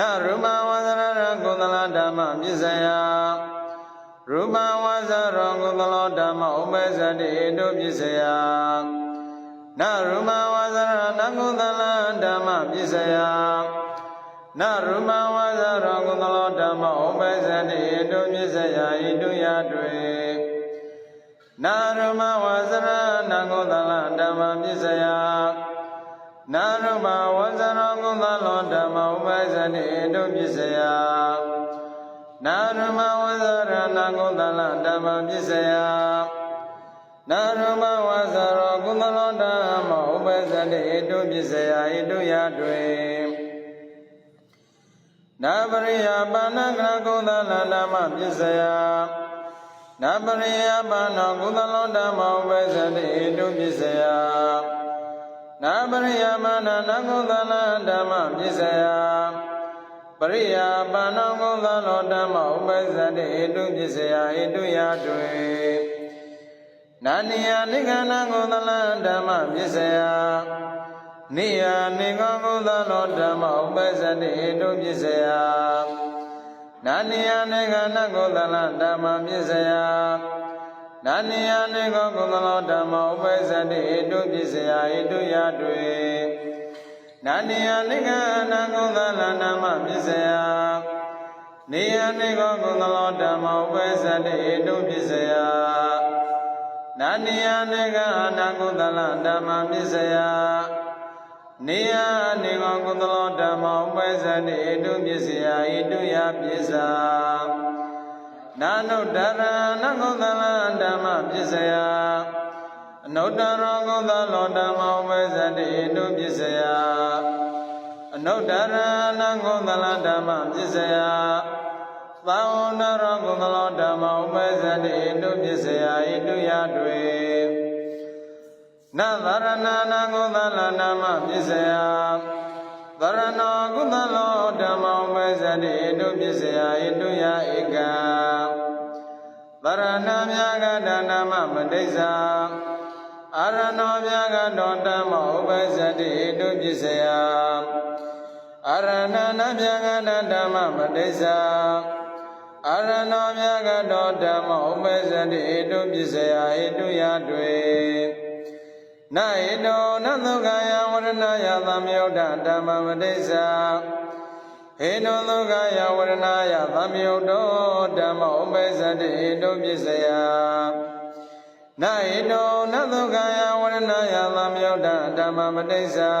နရူပဝဇရရကုသလဓမ္မပစ္စယရူပဝဇရောကုသလောဓမ္မဥပ္ပဇတိတုပစ္စယနရူပဝဇရနကုသလဓမ္မပစ္စယနရူပဝဇရောကုသလောဓမ္မဥပ္ပဇတိတုပစ္စယဣတုယတွေနာရမဝဇရနကုသလဓမ္မပစ္စယနာရမဝဇရောကုသလောဓမ္မ ဥပ္ပဇတိတုပစ္စယနာရမဝဇရနကုသလဓမ္မပစ္စယနာရမဝဇရောကုသလောဓမ္မဥပ္ပဇတိတုပစ္စယဣတုယတွေနာပရိယပါဏကရကုသလဓမ္မပစ္စယနပရိယပါဏကုသလောဓမ္မဥပ္ပဇတိတုပစ္စယ နပရိယမနနကုသလဓမ္မပစ္စယပရိယပါဏကုသလောဓမ္မဥပ္ပဇတိတုပစ္စယဣတုယတွေနာနိယနိခဏကုသလဓမ္မပစ္စယနိယနိကောကုသလောဓမ္မဥပ္ပဇတိတုပစ္စယနာနိယနေကနကုသလဓမ္မပစ္စယ နာနိယနေကောကုသလောဓမ္မဥပ္ပဇ္တိဣတုပစ္စယဣတုယတွေနာနိယနေကနကုသလဓမ္မပစ္စယနေယနေကောကုသလောဓမ္မဥပ္ပဇ္တိဣတုပစ္စယနာနိယနေကနကုသလဓမ္မပစ္စယနေယနေကောကုသလောဓမ္မဥပ္ပဇ္တိဣတုပစ္စယဣတုယပစ္စ နာနုတ္တရနကုသလဓမ္မပစ္စယအနုတ္တရောကုသလောဓမ္မဥပ္ပဇ္တိဣတုပစ္စယအနုတ္တရနကုသလဓမ္မပစ္စယသာဝနရောကုသလောဓမ္မဥပ္ပဇ္တိဣတုပစ္စယဣတုယတွေနသရဏနာကုသလနာမပစ္စယသရဏောကုသလောဓမ္မောပစ္စတိဣတုပစ္စယဣတုယဧကံ သရဏမြာကတနာမမတိစ္ဆာအာရဏောမြာကတောဓမ္မောပစ္စတိဣတုပစ္စယအာရဏနမြာကတဓမ္မမတိစ္ဆာအာရဏောမြာကတောဓမ္မောပစ္စတိဣတုပစ္စယဣတုယတွေနာဟိတောနသုခယဝရဏယသမယုဒ္ဓဓမ္မမတိစ္ဆာ ဟေတောသုခယဝရဏယသမယုဒ္ဓဓမ္မဥပ္ပဇ္ဇတိဟေတောပစ္စယနာဟိတောနသုခယဝရဏယသမယုဒ္ဓဓမ္မမတိစ္ဆာ